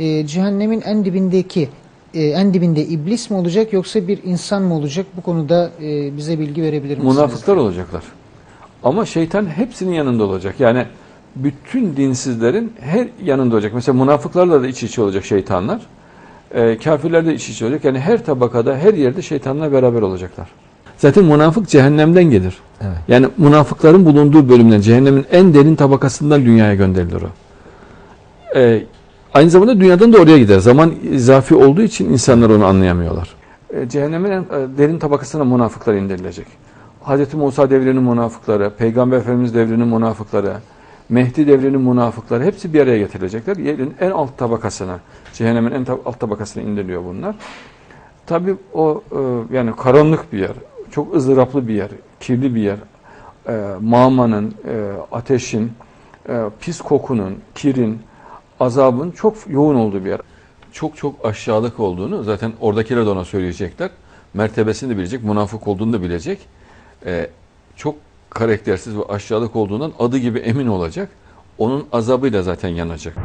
e, cehennemin en dibindeki e, en dibinde iblis mi olacak yoksa bir insan mı olacak? Bu konuda e, bize bilgi verebilir misiniz? Münafıklar olacaklar. Ama şeytan hepsinin yanında olacak. Yani bütün dinsizlerin her yanında olacak. Mesela münafıklarla da iç içe olacak şeytanlar. E, kafirler de iç içe olacak. Yani her tabakada, her yerde şeytanla beraber olacaklar. Zaten münafık cehennemden gelir. Evet. Yani münafıkların bulunduğu bölümden, cehennemin en derin tabakasından dünyaya gönderilir o. E, aynı zamanda dünyadan da oraya gider. Zaman izafi olduğu için insanlar onu anlayamıyorlar. E, cehennemin en e, derin tabakasına münafıklar indirilecek. Hz. Musa devrinin münafıkları, Peygamber Efendimiz devrinin münafıkları, Mehdi devrinin münafıkları hepsi bir araya getirilecekler. Yerin en alt tabakasına, cehennemin en alt tabakasına indiriliyor bunlar. Tabii o e, yani karanlık bir yer, çok ızdıraplı bir yer, kirli bir yer. E, mağmanın, e, ateşin, pis kokunun, kirin, azabın çok yoğun olduğu bir yer. Çok çok aşağılık olduğunu zaten oradakiler de ona söyleyecekler. Mertebesini de bilecek, münafık olduğunu da bilecek. E, çok karaktersiz ve aşağılık olduğundan adı gibi emin olacak. Onun azabıyla zaten yanacak.